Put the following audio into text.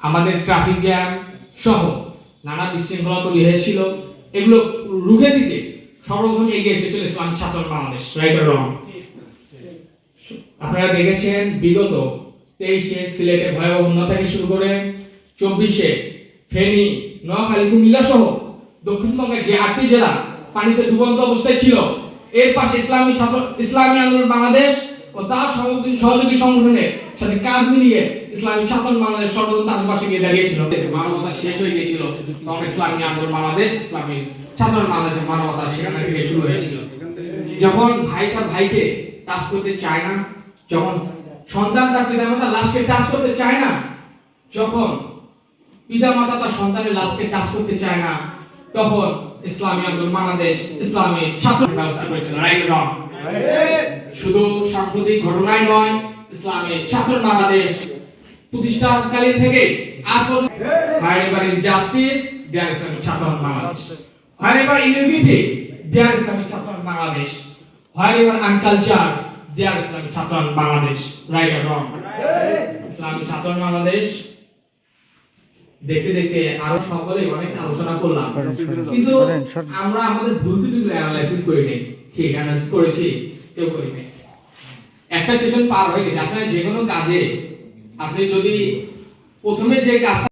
আমাদের traffic jam সহ নানা বিশৃঙ্খলা তৈরি হয়েছিল। এগুলো রুখে দিতে সর্বপ্রথম এগিয়ে এসেছিল ইসলামিক ছাত্র বাংলাদেশ আপনারা দেখেছেন বিগত তেইশে সিলেটে ভয়াবহ বন্যা থেকে শুরু করে চব্বিশে ফেনী, নোয়াখালী, কুমিল্লা সহ দক্ষিণবঙ্গের যে আটটি জেলা পানিতে ডুবন্ত অবস্থায় ছিল, এর পাশে ইসলামী ছাত্র ইসলামী আন্দোলন বাংলাদেশ ও তার সহযোগী সংগঠনের সাথে কাঁধ মিলিয়ে ইসলামী ছাত্র বাংলাদেশ সর্বদম তাদের পাশে গিয়ে দাঁড়িয়েছিল। মানবতা শেষ হয়ে গিয়েছিল। তখন ইসলামী আন্দোলন বাংলাদেশ ইসলামী ছাত্র বাংলাদেশের মানবতা সেখানে থেকে শুরু হয়েছিল। যখন ভাই তার ভাইকে টাচ করতে চায় না যখন সন্তান তার পিতামাতা লাশকে টাচ করতে চায় না যখন পিতামাতা তার সন্তানের লাশকে টাচ করতে চায় না তখন ইসলামী আন্দোলন বাংলাদেশ ইসলামী ছাত্র ব্যবস্থা করেছিল। রাইট রং শুধু সাম্প্রতিক ঘটনাই নয় ইসলামী ছাত্র বাংলাদেশ প্রতিষ্ঠাকালীন থেকে আজ পর্যন্ত Islamic Chhatra Bangladesh. is Islamic Chhatra Bangladesh. there is Islamic Chhatra Bangladesh. Right or wrong? Islamic Chhatra Bangladesh. দেখতে দেখতে আরও সকলে অনেক আলোচনা করলাম। কিন্তু আমরা আমাদের ভুল ত্রুটিগুলো অ্যানালাইসিস করি নাই। ঠিক অ্যানালাইসিস করেছি? কেউ করি নাই একটা সেশন পার হয়ে গেছে। আপনার যে কোনো কাজে আপনি যদি প্রথমে যে কাজটা